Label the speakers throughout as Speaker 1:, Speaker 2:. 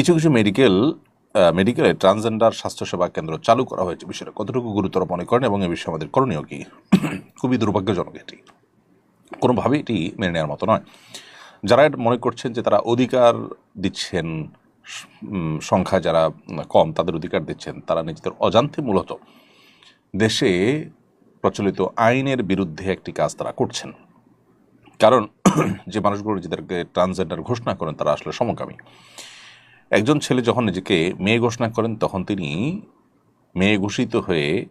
Speaker 1: কিছু কিছু মেডিকেল মেডিকেলে ট্রান্সজেন্ডার স্বাস্থ্যসেবা কেন্দ্র চালু করা হয়েছে। বিষয়টা কতটুকু গুরুতর মনে করেন এবং এ বিষয়ে আমাদের করণীয় কি? খুবই দুর্ভাগ্যজনক এটি। কোনোভাবেই এটি মেনে নেওয়ার মতো নয়। যারা মনে করছেন যে তারা অধিকার দিচ্ছেন সংখ্যা যারা কম তাদের অধিকার দিচ্ছেন, তারা নিজেদের অজান্তে মূলত দেশে প্রচলিত আইনের বিরুদ্ধে একটি কাজ তারা করছেন। কারণ যে মানুষগুলো নিজেদেরকে ট্রান্সজেন্ডার ঘোষণা করেন তারা আসলে সমকামী। একজন ছেলে যখন নিজেকে মেয়ে ঘোষণা করেন, তখন তিনি মেয়ে ঘোষিত হয়ে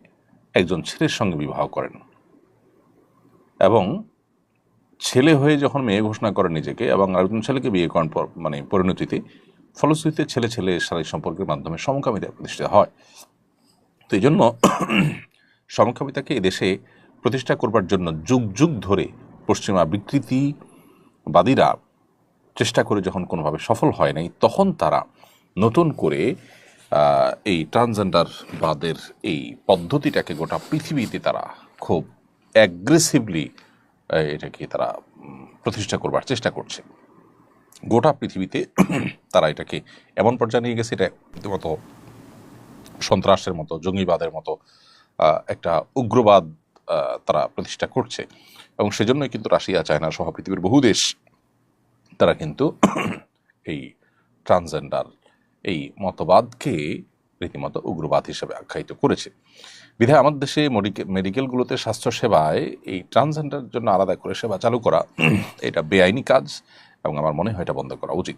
Speaker 1: একজন ছেলের সঙ্গে বিবাহ করেন। এবং ছেলে হয়ে যখন মেয়ে ঘোষণা করেন নিজেকে এবং আরেকজন ছেলেকে বিয়ে করেন মানে পরিণতিতে, ফলশ্রুতিতে ছেলে ছেলে শারীরিক সম্পর্কের মাধ্যমে সমকামিতা প্রতিষ্ঠিত হয়। তো এই জন্য সমকামিতাকে এদেশে প্রতিষ্ঠা করবার জন্য যুগ যুগ ধরে পশ্চিমা বিকৃতিবাদীরা চেষ্টা করে যখন কোনোভাবে সফল হয় নাই, তখন তারা নতুন করে এই ট্রান্সজেন্ডার বাদের এই পদ্ধতিটাকে গোটা পৃথিবীতে তারা খুব অ্যাগ্রেসিভলি এটাকে তারা প্রতিষ্ঠা করবার চেষ্টা করছে। গোটা পৃথিবীতে তারা এটাকে এমন পর্যায়ে নিয়ে গেছে, এটা মতো সন্ত্রাসের মতো, জঙ্গিবাদের মতো একটা উগ্রবাদ তারা প্রতিষ্ঠা করছে। এবং সেজন্যই কিন্তু রাশিয়া, চায়না সহ পৃথিবীর বহু দেশ তারা কিন্তু এই ট্রান্সজেন্ডার, এই মতবাদকে রীতিমতো উগ্রবাদ হিসেবে আখ্যায়িত করেছে। বিধায় আমাদের দেশে মেডিকেল মেডিকেলগুলোতে স্বাস্থ্যসেবায় এই ট্রান্সজেন্ডার জন্য আলাদা করে সেবা চালু করা এটা বেআইনি কাজ এবং আমার মনে হয় এটা বন্ধ করা উচিত।